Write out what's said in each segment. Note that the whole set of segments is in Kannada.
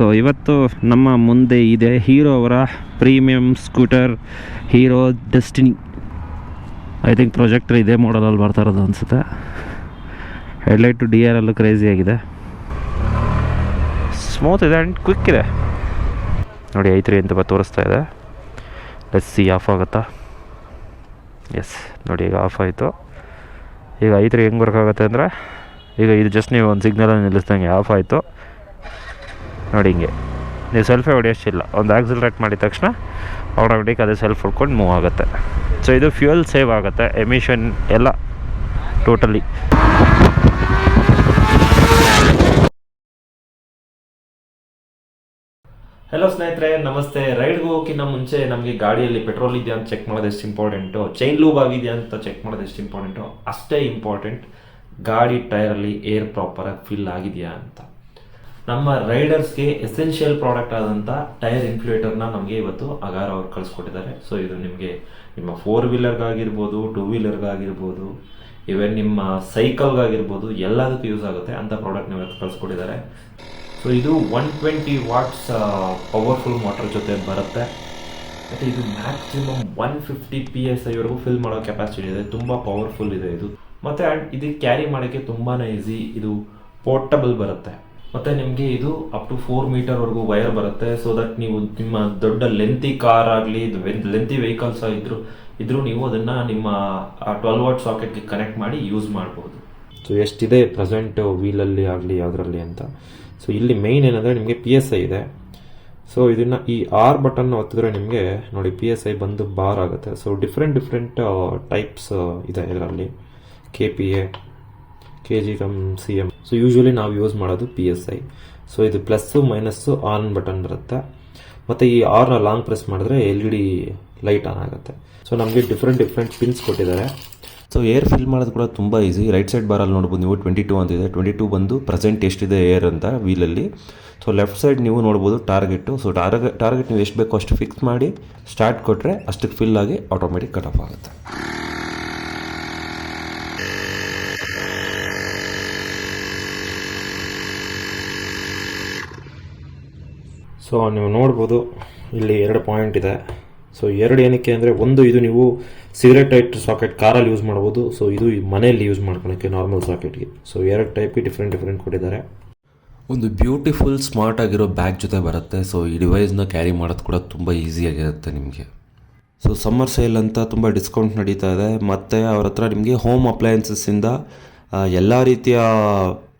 ಸೊ ಇವತ್ತು ನಮ್ಮ ಮುಂದೆ ಇದೆ ಹೀರೋ ಅವರ premium scooter Hero Destini. I think projector ಇದೇ ಮಾಡಲಲ್ಲಿ ಬರ್ತಾ ಇರೋದು ಅನಿಸುತ್ತೆ. ಹೆಡ್ಲೈಟು ಡಿ ಆರ್ ಅಲ್ಲೂ ಕ್ರೇಜಿ ಆಗಿದೆ. ಸ್ಮೂತ್ ಇದೆ ಆ್ಯಂಡ್ ಕ್ವಿಕ್ ಇದೆ. ನೋಡಿ, ಐತ್ರಿ ಅಂತ ತೋರಿಸ್ತಾ ಇದೆ. ಲೆಸ್ ಸಿ ಆಫ್ ಆಗುತ್ತಾ? ಎಸ್ ನೋಡಿ, ಈಗ ಆಫ್ ಆಯಿತು. ಈಗ ಐತ್ರಿ, ಹೆಂಗೆ ವರ್ಕ್ ಆಗುತ್ತೆ ಅಂದರೆ, ಈಗ ಇದು ಜಸ್ಟ್ ನೀವು ಒಂದು ಸಿಗ್ನಲಲ್ಲಿ ನಿಲ್ಲಿಸ್ದಂಗೆ ಆಫ್ ಆಯಿತು. ನೋಡಿ ಹಿಂಗೆ. ನೀವು ಸೆಲ್ಫೇ ಹೊಡೆಯೋಷ್ಟಿಲ್ಲ. ಒಂದು ಆಕ್ಸಿಲ್ರೇಟ್ ಮಾಡಿದ ತಕ್ಷಣ ಆಟೋಮೆಟಿಕ್ ಅದೇ ಸೆಲ್ಫ್ ಹುಡ್ಕೊಂಡು ಮೂವ್ ಆಗುತ್ತೆ. ಸೊ ಇದು ಫ್ಯೂಯಲ್ ಸೇವ್ ಆಗುತ್ತೆ. ಎಮಿಷನ್ ಎಲ್ಲ ಟೋಟಲಿ ಹಲೋ ಸ್ನೇಹಿತರೆ, ನಮಸ್ತೆ. ರೈಡ್ಗೆ ಹೋಗೋಕ್ಕಿಂತ ಮುಂಚೆ ನಮಗೆ ಗಾಡಿಯಲ್ಲಿ ಪೆಟ್ರೋಲ್ ಇದೆಯಾ ಅಂತ ಚೆಕ್ ಮಾಡೋದು ಎಷ್ಟು ಇಂಪಾರ್ಟೆಂಟು ಚೈನ್ ಲೂಬ್ ಆಗಿದೆಯಾ ಅಂತ ಚೆಕ್ ಮಾಡೋದು ಎಷ್ಟು ಇಂಪಾರ್ಟೆಂಟು ಅಷ್ಟೇ ಇಂಪಾರ್ಟೆಂಟ್ ಗಾಡಿ ಟೈರಲ್ಲಿ ಏರ್ ಪ್ರಾಪರಾಗಿ ಫಿಲ್ ಆಗಿದೆಯಾ ಅಂತ. ನಮ್ಮ ರೈಡರ್ಸ್ಗೆ ಎಸೆನ್ಷಿಯಲ್ ಪ್ರಾಡಕ್ಟ್ ಆದಂಥ ಟೈರ್ ಇನ್ಫ್ಲೇಟರ್ನ ನಮಗೆ ಇವತ್ತು ಅಗಾರ ಅವ್ರು ಕಳಿಸ್ಕೊಟ್ಟಿದ್ದಾರೆ. ಸೊ ಇದು ನಿಮಗೆ ನಿಮ್ಮ ಫೋರ್ ವೀಲರ್ಗಾಗಿರ್ಬೋದು ಟೂ ವೀಲರ್ಗಾಗಿರ್ಬೋದು ಇವನ್ ನಿಮ್ಮ ಸೈಕಲ್ಗಾಗಿರ್ಬೋದು ಎಲ್ಲದಕ್ಕೂ ಯೂಸ್ ಆಗುತ್ತೆ ಅಂತ ಪ್ರಾಡಕ್ಟ್ ಇವತ್ತು ಕಳಿಸ್ಕೊಟ್ಟಿದ್ದಾರೆ. ಸೊ ಇದು one twenty watts powerful motor ಜೊತೆ ಬರುತ್ತೆ. ಮತ್ತು ಇದು maximum one fifty P S ಐವರೆಗೂ fill ಮಾಡೋ ಕೆಪಾಸಿಟಿ ಇದೆ. ತುಂಬ ಪವರ್ಫುಲ್ ಇದೆ ಇದು. ಮತ್ತು ಇದು ಕ್ಯಾರಿ ಮಾಡೋಕ್ಕೆ ತುಂಬಾ ಈಸಿ ಇದು ಪೋರ್ಟಬಲ್ ಬರುತ್ತೆ. ಮತ್ತು ನಿಮಗೆ ಇದು ಅಪ್ ಟು ಫೋರ್ ಮೀಟರ್ವರೆಗೂ ವೈರ್ ಬರುತ್ತೆ. ಸೊ ದಟ್ ನೀವು ನಿಮ್ಮ ದೊಡ್ಡ ಲೆಂತಿ ಕಾರ್ ಆಗಲಿ ಲೆಂತಿ ವೆಹಿಕಲ್ಸ್ ಇದ್ರು, ಇದ್ರೂ ನೀವು ಅದನ್ನು ನಿಮ್ಮ ಟ್ವೆಲ್ ವಾಟ್ ಸಾಕೆಟ್ಗೆ ಕನೆಕ್ಟ್ ಮಾಡಿ ಯೂಸ್ ಮಾಡ್ಬೋದು. ಸೊ ಎಷ್ಟಿದೆ ಪ್ರೆಸೆಂಟ್ ವೀಲಲ್ಲಿ ಆಗಲಿ, ಯಾವುದರಲ್ಲಿ ಅಂತ. ಸೊ ಇಲ್ಲಿ ಮೇಯ್ನ್ ಏನಂದರೆ ನಿಮಗೆ ಪಿ ಎಸ್ ಐ ಇದೆ. ಸೊ ಇದನ್ನು ಈ ಆರ್ ಬಟನ್ ಒತ್ತಿದ್ರೆ ನಿಮಗೆ ನೋಡಿ ಪಿ ಎಸ್ ಐ ಬಂದು ಬಾರ್ ಆಗುತ್ತೆ. ಸೊ ಡಿಫ್ರೆಂಟ್ ಡಿಫ್ರೆಂಟ್ ಟೈಪ್ಸ್ ಇದೆ ಇದರಲ್ಲಿ. K P A K G come C M so usually ನಾವು ಯೂಸ್ ಮಾಡೋದು ಪಿ ಎಸ್ ಐ ಸೊ ಇದು ಪ್ಲಸ್ಸು ಮೈನಸ್ಸು ಆನ್ ಬಟನ್ ಬರುತ್ತೆ. ಮತ್ತು ಈ ಆರ್ನ ಲಾಂಗ್ ಪ್ರೆಸ್ ಮಾಡಿದ್ರೆ L E D light on ಆಗುತ್ತೆ. ಸೊ ನಮಗೆ ಡಿಫ್ರೆಂಟ್ ಡಿಫ್ರೆಂಟ್ ಪಿನ್ಸ್ ಕೊಟ್ಟಿದ್ದಾರೆ. ಸೊ ಏರ್ ಫಿಲ್ ಮಾಡೋದು ಕೂಡ ತುಂಬ ಈಸಿ ರೈಟ್ ಸೈಡ್ ಬಾರಲ್ಲಿ ನೋಡ್ಬೋದು ನೀವು ಟ್ವೆಂಟಿ ಟೂ ಅಂತಿದೆ. ಟ್ವೆಂಟಿ ಟೂ ಬಂದು ಪ್ರೆಸೆಂಟ್ ಎಷ್ಟಿದೆ ಏರ್ ಅಂತ ವೀಲಲ್ಲಿ ಸೊ ಲೆಫ್ಟ್ ಸೈಡ್ ನೀವು ನೋಡ್ಬೋದು ಟಾರ್ಗೆಟು ಸೊ ಟಾರ್ಗೆ ಟಾರ್ಗೆಟ್ ನೀವು ಎಷ್ಟು ಬೇಕೋ ಅಷ್ಟು ಫಿಕ್ಸ್ ಮಾಡಿ ಸ್ಟಾರ್ಟ್ ಕೊಟ್ಟರೆ ಅಷ್ಟಕ್ಕೆ ಫಿಲ್ ಆಗಿ ಆಟೋಮೆಟಿಕ್ ಕಟ್ ಆಫ್ ಆಗುತ್ತೆ. ಸೊ ನೀವು ನೋಡ್ಬೋದು, ಇಲ್ಲಿ ಎರಡು ಪಾಯಿಂಟ್ ಇದೆ. ಸೊ ಎರಡು ಏನಕ್ಕೆ ಅಂದರೆ ಒಂದು ಇದು ನೀವು ಸಿಗರೆಟ್ ಟೈಟ್ ಸಾಕೆಟ್ ಕಾರಲ್ಲಿ ಯೂಸ್ ಮಾಡ್ಬೋದು ಸೊ ಇದು ಮನೆಯಲ್ಲಿ ಯೂಸ್ ಮಾಡ್ಕೊಳಕ್ಕೆ ನಾರ್ಮಲ್ ಸಾಕೆಟ್ಗೆ ಸೊ ಎರಡು ಟೈಪ್ಗೆ ಡಿಫ್ರೆಂಟ್ ಡಿಫ್ರೆಂಟ್ ಕೊಟ್ಟಿದ್ದಾರೆ. ಒಂದು ಬ್ಯೂಟಿಫುಲ್ ಸ್ಮಾರ್ಟ್ ಆಗಿರೋ ಬ್ಯಾಗ್ ಜೊತೆ ಬರುತ್ತೆ. ಸೊ ಈ ಡಿವೈಸ್ನ ಕ್ಯಾರಿ ಮಾಡೋದು ಕೂಡ ತುಂಬ ಈಸಿಯಾಗಿರುತ್ತೆ ನಿಮಗೆ. ಸೊ ಸಮ್ಮರ್ ಸೇಲ್ ಅಂತ ತುಂಬ ಡಿಸ್ಕೌಂಟ್ ನಡೀತಾ ಇದೆ. ಮತ್ತು ಅವ್ರ ಹತ್ರ ನಿಮಗೆ ಹೋಮ್ ಅಪ್ಲಯನ್ಸಸ್ಸಿಂದ ಎಲ್ಲ ರೀತಿಯ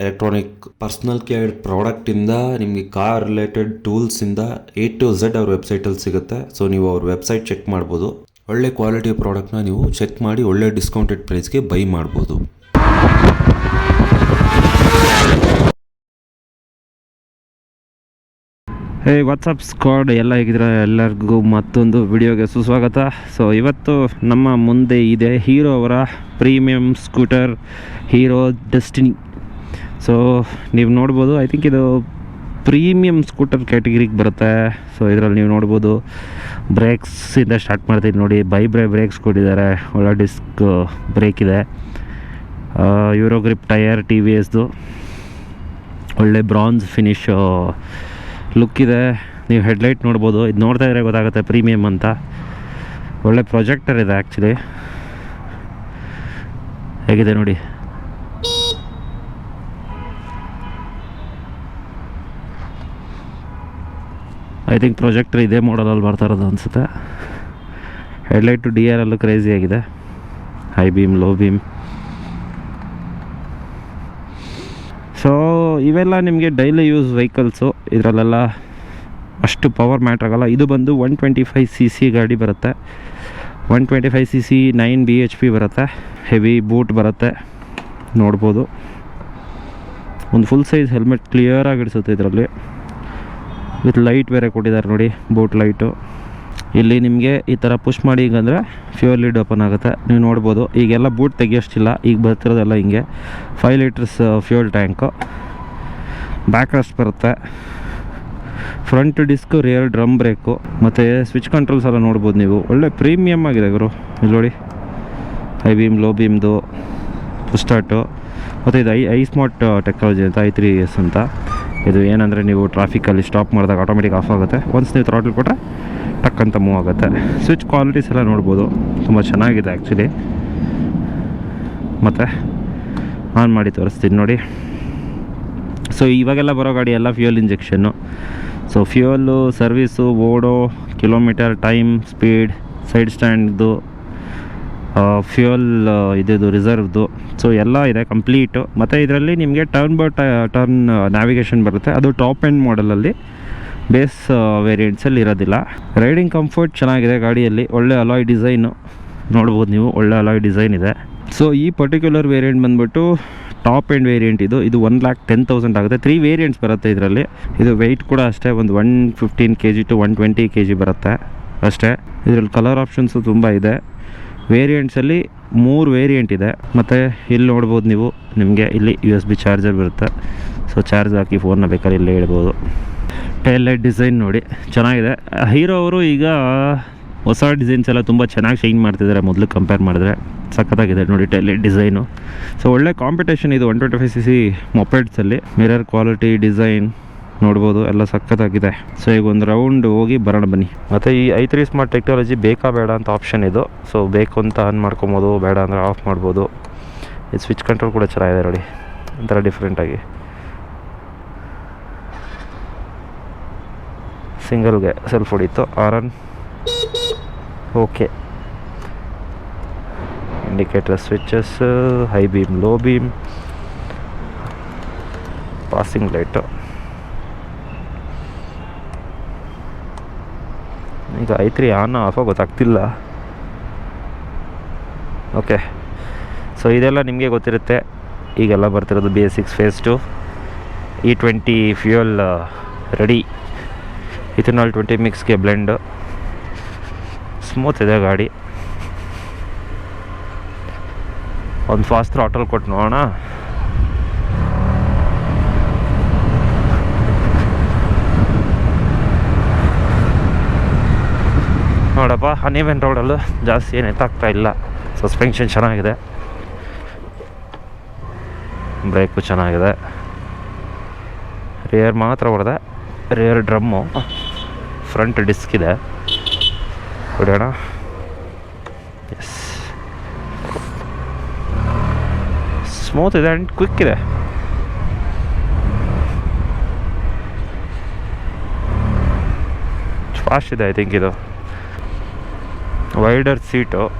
ಎಲೆಕ್ಟ್ರಾನಿಕ್ ಪರ್ಸ್ನಲ್ ಕೇರ್ ಪ್ರಾಡಕ್ಟಿಂದ ನಿಮಗೆ ಕಾರ್ ರಿಲೇಟೆಡ್ ಟೂಲ್ಸಿಂದ ಎ ಟು ಝೆಡ್ ಅವ್ರ ವೆಬ್ಸೈಟಲ್ಲಿ ಸಿಗುತ್ತೆ. ಸೊ ನೀವು ಅವ್ರ ವೆಬ್ಸೈಟ್ ಚೆಕ್ ಮಾಡ್ಬೋದು. ಒಳ್ಳೆ ಕ್ವಾಲಿಟಿ ಪ್ರಾಡಕ್ಟ್ನ ನೀವು ಚೆಕ್ ಮಾಡಿ ಒಳ್ಳೆ ಡಿಸ್ಕೌಂಟೆಡ್ ಪ್ರೈಸ್ಗೆ ಬೈ ಮಾಡ್ಬೋದು. ಹೇ ವಾಟ್ಸಪ್ ಸ್ಕ್ವಾಡ್ ಎಲ್ಲ ಹೇಗಿದ್ರೆ ಎಲ್ಲರಿಗೂ ಮತ್ತೊಂದು ವಿಡಿಯೋಗೆ ಸುಸ್ವಾಗತ. ಸೊ ಇವತ್ತು ನಮ್ಮ ಮುಂದೆ ಇದೆ ಹೀರೋ ಅವರ premium scooter Hero Destini so ನೀವು ನೋಡ್ಬೋದು ಐ ಥಿಂಕ್ ಇದು ಪ್ರೀಮಿಯಂ ಸ್ಕೂಟರ್ ಕ್ಯಾಟಗರಿಗೆ ಬರುತ್ತೆ. ಸೊ ಇದರಲ್ಲಿ ನೀವು ನೋಡ್ಬೋದು ಬ್ರೇಕ್ಸಿಂದ ಸ್ಟಾರ್ಟ್ ಮಾಡ್ತೀನಿ ನೋಡಿ. ಬೈ ಬ್ರೈ ಬ್ರೇಕ್ಸ್ ಕೊಟ್ಟಿದ್ದಾರೆ. ಒಳ್ಳೆ ಡಿಸ್ಕ್ ಬ್ರೇಕ್ ಇದೆ. Euro grip tyre T V ಎಸ್ದು ಒಳ್ಳೆ ಬ್ರಾನ್ಸ್ ಫಿನಿಶ್ ಲುಕ್ ಇದೆ. ನೀವು ಹೆಡ್ಲೈಟ್ ನೋಡ್ಬೋದು. ಇದು ನೋಡ್ತಾ ಇದ್ರೆ ಗೊತ್ತಾಗುತ್ತೆ ಪ್ರೀಮಿಯಮ್ ಅಂತ. ಒಳ್ಳೆ ಪ್ರೊಜೆಕ್ಟರ್ ಇದೆ ಆ್ಯಕ್ಚುಲಿ ಹೇಗಿದೆ ನೋಡಿ. ಐ ಥಿಂಕ್ ಪ್ರೊಜೆಕ್ಟ್ರ್ ಇದೇ ಮಾಡಲಲ್ಲಿ ಬರ್ತಾ ಇರೋದು ಅನಿಸುತ್ತೆ. ಹೆಡ್ಲೈಟು ಡಿ ಆರ್ ಅಲ್ಲೂ ಕ್ರೇಜಿ ಆಗಿದೆ. High beam low beam so ಇವೆಲ್ಲ ನಿಮಗೆ ಡೈಲಿ ಯೂಸ್ ವೆಹಿಕಲ್ಸು ಇದರಲ್ಲೆಲ್ಲ ಅಷ್ಟು ಪವರ್ ಮ್ಯಾಟ್ರ್ ಆಗಲ್ಲ. ಇದು ಬಂದು one twenty five C C ಗಾಡಿ ಬರುತ್ತೆ. One twenty five C C nine B H P ಬರುತ್ತೆ. ಹೆವಿ ಬೂಟ್ ಬರುತ್ತೆ. ನೋಡ್ಬೋದು. ಒಂದು ಫುಲ್ ಸೈಜ್ ಹೆಲ್ಮೆಟ್ ಕ್ಲಿಯರಾಗಿ ಇಡಿಸುತ್ತೆ ಇದರಲ್ಲಿ. ವಿತ್ ಲೈಟ್ ಬೇರೆ ಕೊಟ್ಟಿದ್ದಾರೆ ನೋಡಿ ಬೂಟ್ ಲೈಟು ಇಲ್ಲಿ ನಿಮಗೆ ಈ ಥರ ಪುಷ್ ಮಾಡಿ ಈಗಂದರೆ ಫ್ಯೂಯಲ್ ಲೀಡ್ ಓಪನ್ ಆಗುತ್ತೆ. ನೀವು ನೋಡ್ಬೋದು, ಈಗೆಲ್ಲ ಬೂಟ್ ತೆಗಿಯೋಷ್ಟಿಲ್ಲ, ಈಗ ಬರ್ತಿರೋದೆಲ್ಲ ಹಿಂಗೆ. Five litres fuel tank back rust ಬರುತ್ತೆ. Front disc rear drum brake ಮತ್ತು ಸ್ವಿಚ್ ಕಂಟ್ರೋಲ್ಸ್ ಎಲ್ಲ ನೋಡ್ಬೋದು ನೀವು. ಒಳ್ಳೆ ಪ್ರೀಮಿಯಮ್ ಆಗಿದೆ ಗುರು. ಇಲ್ಲಿ ನೋಡಿ ಹೈ ಬೀಮ್ ಲೋ ಬೀಮ್ದು ಪುಸ್ಟಾಟು ಮತ್ತು ಇದು ಐ ಐ ಸ್ಮಾರ್ಟ್ ಟೆಕ್ನಾಲಜಿ ಅಂತ ಐ ತ್ರೀ ಎಸ್ ಅಂತ. ಇದು ಏನಂದರೆ ನೀವು ಟ್ರಾಫಿಕಲ್ಲಿ ಸ್ಟಾಪ್ ಮಾಡಿದಾಗ ಆಟೋಮೆಟಿಕ್ ಆಫ್ ಆಗುತ್ತೆ. ಒನ್ಸ್ ನೀವು ಥ್ರಾಟಲ್ ಕೊಟ್ಟರೆ ಟಕ್ ಅಂತ ಮೂವ್ ಆಗುತ್ತೆ. ಸ್ವಿಚ್ ಕ್ವಾಲಿಟೀಸ್ ಎಲ್ಲ ನೋಡ್ಬೋದು. ತುಂಬ ಚೆನ್ನಾಗಿದೆ ಆ್ಯಕ್ಚುಲಿ ಮತ್ತು ಆನ್ ಮಾಡಿ ತೋರಿಸ್ತೀನಿ ನೋಡಿ. ಸೊ ಇವಾಗೆಲ್ಲ ಬರೋ ಗಾಡಿ ಎಲ್ಲ fuel injection so fuel service ಓಡೋ ಕಿಲೋಮೀಟರ್ ಟೈಮ್ ಸ್ಪೀಡ್ ಸೈಡ್ ಸ್ಟ್ಯಾಂಡ್ದು ಫ್ಯೂಯಲ್ ಇದ್ದು ರಿಸರ್ವ್ದು ಸೊ ಎಲ್ಲ ಇದೆ ಕಂಪ್ಲೀಟು ಮತ್ತು ಇದರಲ್ಲಿ ನಿಮಗೆ ಟರ್ನ್ ಬೈ ಟರ್ನ್ ನ್ಯಾವಿಗೇಷನ್ ಬರುತ್ತೆ. ಅದು ಟಾಪ್ ಆ್ಯಂಡ್ ಮಾಡಲಲ್ಲಿ ಬೇಸ್ ವೇರಿಯಂಟ್ಸಲ್ಲಿ ಇರೋದಿಲ್ಲ. ರೈಡಿಂಗ್ ಕಂಫರ್ಟ್ ಚೆನ್ನಾಗಿದೆ ಗಾಡಿಯಲ್ಲಿ. ಒಳ್ಳೆ ಅಲಾಯ್ ಡಿಸೈನು ನೋಡ್ಬೋದು ನೀವು, ಒಳ್ಳೆ ಅಲಾಯ್ ಡಿಸೈನ್ ಇದೆ. ಸೊ ಈ ಪರ್ಟಿಕ್ಯುಲರ್ ವೇರಿಯಂಟ್ ಬಂದ್ಬಿಟ್ಟು ಟಾಪ್ ಎಂಡ್ ವೇರಿಯಂಟ್ ಇದು. ಇದು ಒನ್ ಲ್ಯಾಕ್ ಟೆನ್ ತೌಸಂಡ್ ಆಗುತ್ತೆ. ತ್ರೀ ವೇರಿಯಂಟ್ಸ್ ಬರುತ್ತೆ ಇದರಲ್ಲಿ. ಇದು ವೆಯ್ಟ್ ಕೂಡ ಅಷ್ಟೇ, ಒಂದು one fifteen K G to one twenty K G ಬರುತ್ತೆ. ಅಷ್ಟೇ. ಇದರಲ್ಲಿ ಕಲರ್ ಆಪ್ಷನ್ಸು ತುಂಬ ಇದೆ. ವೇರಿಯಂಟ್ಸಲ್ಲಿ ಮೂರು ವೇರಿಯಂಟ್ ಇದೆ. ಮತ್ತು ಇಲ್ಲಿ ನೋಡ್ಬೋದು ನೀವು, ನಿಮಗೆ ಇಲ್ಲಿ ಯು ಎಸ್ ಬಿ ಚಾರ್ಜರ್ ಬರುತ್ತೆ. ಸೊ ಚಾರ್ಜ್ ಹಾಕಿ ಫೋನ್ನ ಬೇಕಾದ್ರೆ ಇಲ್ಲೇ ಇಡ್ಬೋದು. ಟೈಲ್ ಲೈಟ್ ಡಿಸೈನ್ ನೋಡಿ, ಚೆನ್ನಾಗಿದೆ. ಹೀರೋ ಅವರು ಈಗ ಹೊಸ ಡಿಸೈನ್ಸ್ ಎಲ್ಲ ತುಂಬ ಚೆನ್ನಾಗಿ ಶೈನ್ ಮಾಡ್ತಿದ್ದಾರೆ ಮೊದಲು ಕಂಪೇರ್ ಮಾಡಿದ್ರೆ. ಸಖತ್ತಾಗಿದೆ ನೋಡಿ ಟೈಲ್ ಡಿಸೈನು ಸೊ ಒಳ್ಳೆ ಕಾಂಪಿಟೇಷನ್ ಇದು. One twenty five C C ಮೊಪೆಡ್ಸಲ್ಲಿ mirror quality design ನೋಡ್ಬೋದು, ಎಲ್ಲ ಸಖತ್ತಾಗಿದೆ. ಸೊ ಈಗ ಒಂದು ರೌಂಡ್ ಹೋಗಿ ಬರೋಣ ಬನ್ನಿ. ಮತ್ತು ಈ ಐ ತ್ರೀ ಸ್ಮಾರ್ಟ್ ಟೆಕ್ನಾಲಜಿ ಬೇಕಾ ಬೇಡ ಅಂತ ಆಪ್ಷನ್ ಇದು. ಸೊ ಬೇಕು ಅಂತ ಆನ್ ಮಾಡ್ಕೊಬೋದು, ಬೇಡ ಅಂದರೆ ಆಫ್ ಮಾಡ್ಬೋದು. ಇದು ಸ್ವಿಚ್ ಕಂಟ್ರೋಲ್ ಕೂಡ ಚೆನ್ನಾಗಿದೆ ನೋಡಿ. ಒಂಥರ ಡಿಫ್ರೆಂಟಾಗಿ ಸಿಂಗಲ್ಗೆ self ಹೊಡೀತು. On okay indicator switches high beam low beam passing light ಈಗ ಐತ್ರಿ ಆನ್ ಆಫೋ ಗೊತ್ತಾಗ್ತಿಲ್ಲ. ಓಕೆ ಸೊ ಇದೆಲ್ಲ ನಿಮಗೆ ಗೊತ್ತಿರುತ್ತೆ. ಈಗೆಲ್ಲ ಬರ್ತಿರೋದು B S six phase two E twenty fuel ready ethanol twenty ಮಿಕ್ಸ್ಗೆ blend smooth ಇದೆ ಗಾಡಿ. ಒಂದು ಫಾಸ್ಟ್ ಆಟೋಲ್ ಕೊಟ್ಟು ನೋಡೋಣ. ನೋಡಪ್ಪ ಹನಿವೆನ್ ರೋಡಲ್ಲೂ ಜಾಸ್ತಿ ಏನು ಎತ್ತಾಗ್ತಾ ಇಲ್ಲ. ಸಸ್ಪೆನ್ಷನ್ ಚೆನ್ನಾಗಿದೆ. ಬ್ರೇಕು ಚೆನ್ನಾಗಿದೆ. ರೇರ್ ಮಾತ್ರ ಹೊಡೆದೆ. ರೇರ್ ಡ್ರಮ್ಮು ಫ್ರಂಟ್ ಡಿಸ್ಕ್ ಇದೆ. ಹೊಡೆಯೋಣ. ಎಸ್ ಸ್ಮೂತ್ ಇದೆ ಆ್ಯಂಡ್ ಕ್ವಿಕ್ ಇದೆ. ಫಾಸ್ಟ್ ಇದೆ ಐ ಥಿಂಕ್ ಇದು. ವೈಡರ್ ಸೀಟು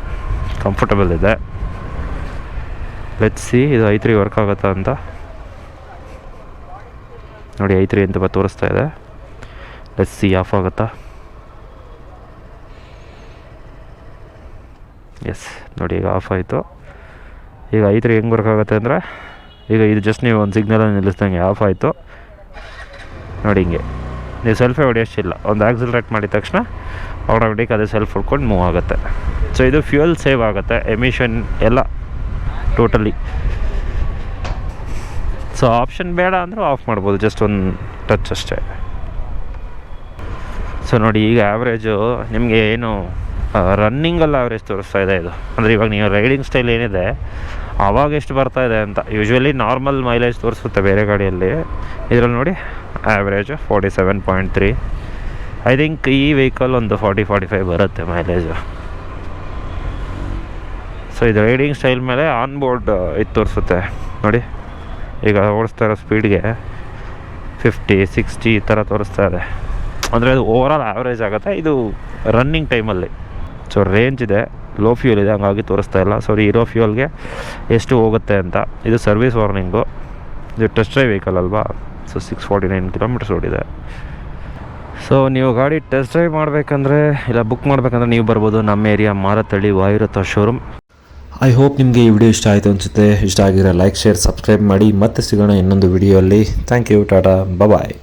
ಕಂಫರ್ಟಬಲ್ ಇದೆ. ಲೆಟ್ ಸಿ ಇದು ಐತ್ರಿ ತ್ರೀ ವರ್ಕ್ ಆಗುತ್ತಾ ಅಂತ. ನೋಡಿ, ಐತ್ರಿ ತ್ರೀ ಅಂತ ಬ- ತೋರಿಸ್ತಾ ಇದೆ. ಲೆಟ್ ಸಿ ಆಫ್ ಆಗುತ್ತಾ? ಎಸ್ ನೋಡಿ, ಈಗ ಆಫ್ ಆಯಿತು. ಈಗ ಐತ್ರಿ ತ್ರೀ ಹೆಂಗೆ ವರ್ಕ್ ಆಗುತ್ತೆ ಅಂದರೆ, ಈಗ ಇದು ಜಸ್ಟ್ ನೀವು ಒಂದು ಸಿಗ್ನಲನ್ನು ನಿಲ್ಲಿಸ್ದಂಗೆ ಆಫ್ ಆಯಿತು. ನೋಡಿ ಹಿಂಗೆ. ನೀವು ಸೆಲ್ಫೇ ಹೊಡೆಯೋಷ್ಟಿಲ್ಲ ಒಂದು ಆಕ್ಸಿಲ್ರೇಟ್ ಮಾಡಿದ ತಕ್ಷಣ ಆಟೋಮೆಟಿಕ್ ಅದೇ ಸೆಲ್ಫ್ ಹುಡ್ಕೊಂಡು ಮೂವ್ ಆಗುತ್ತೆ. ಸೊ ಇದು ಫ್ಯೂಯಲ್ ಸೇವ್ ಆಗುತ್ತೆ ಎಮಿಷನ್ ಎಲ್ಲ ಟೋಟಲಿ ಸೊ ಆಪ್ಷನ್ ಬೇಡ ಅಂದರೂ ಆಫ್ ಮಾಡ್ಬೋದು ಜಸ್ಟ್ ಒಂದು ಟಚ್ ಅಷ್ಟೇ. ಸೊ ನೋಡಿ, ಈಗ ಆ್ಯಾವ್ರೇಜು ನಿಮಗೆ ಏನು ರನ್ನಿಂಗಲ್ಲಿ ಆವ್ರೇಜ್ ತೋರಿಸ್ತಾ ಇದೆ ಇದು. ಅಂದರೆ ಇವಾಗ ನೀವು ರೈಡಿಂಗ್ ಸ್ಟೈಲ್ ಏನಿದೆ ಆವಾಗ ಎಷ್ಟು ಬರ್ತಾ ಇದೆ ಅಂತ. ಯೂಶ್ವಲಿ ನಾರ್ಮಲ್ ಮೈಲೇಜ್ ತೋರಿಸುತ್ತೆ ಬೇರೆ ಗಾಡಿಯಲ್ಲಿ. ಇದರಲ್ಲಿ ನೋಡಿ average forty seven point three I think ಈ ವೆಹಿಕಲ್ ಒಂದು ಫಾರ್ಟಿ ಫಾರ್ಟಿ ಫೈವ್ ಬರುತ್ತೆ ಮೈಲೇಜು ಸೊ ಇದು ರೈಡಿಂಗ್ ಸ್ಟೈಲ್ ಮೇಲೆ ಆನ್ ಬೋರ್ಡ್ ಇದು ತೋರಿಸುತ್ತೆ. ನೋಡಿ, ಈಗ ಓಡಿಸ್ತಾ ಇರೋ ಸ್ಪೀಡ್ಗೆ ಫಿಫ್ಟಿ ಸಿಕ್ಸ್ಟಿ ಈ ಥರ ತೋರಿಸ್ತಾ ಇದೆ. ಅಂದರೆ ಅದು ಓವರಾಲ್ ಆ್ಯಾವ್ರೇಜ್ ಆಗುತ್ತೆ. ಇದು ರನ್ನಿಂಗ್ ಟೈಮಲ್ಲಿ ಸೊ ರೇಂಜ್ ಇದೆ ಲೋ ಫ್ಯೂಲ್ ಇದೆ, ಹಂಗಾಗಿ ತೋರಿಸ್ತಾ ಇಲ್ಲ. ಸೊ ಇರೋ ಫ್ಯೂಲ್ಗೆ ಎಷ್ಟು ಹೋಗುತ್ತೆ ಅಂತ. ಇದು ಸರ್ವಿಸ್ ವಾರ್ನಿಂಗು ಇದು ಟೆಸ್ಟ್ ಡ್ರೈವ್ ವೆಹಿಕಲ್ ಅಲ್ವಾ? So six forty nine kilometres ಓಡಿದೆ. ಸೊ ನೀವು ಗಾಡಿ ಟೆಸ್ಟ್ ಡ್ರೈವ್ ಮಾಡಬೇಕಂದ್ರೆ, ಇಲ್ಲ ಬುಕ್ ಮಾಡಬೇಕಂದ್ರೆ ನೀವು ಬರ್ಬೋದು ನಮ್ಮ area Marathahalli Vayuratha showroom I hope ನಿಮಗೆ ಈ ವಿಡಿಯೋ ಇಷ್ಟ ಆಯಿತು ಅನಿಸುತ್ತೆ. ಇಷ್ಟ ಆಗಿರೋ ಲೈಕ್ ಶೇರ್ ಸಬ್ಸ್ಕ್ರೈಬ್ ಮಾಡಿ ಮತ್ತೆ ಸಿಗೋಣ ಇನ್ನೊಂದು ವಿಡಿಯೋ ಅಲ್ಲಿ. Thank you Tata bye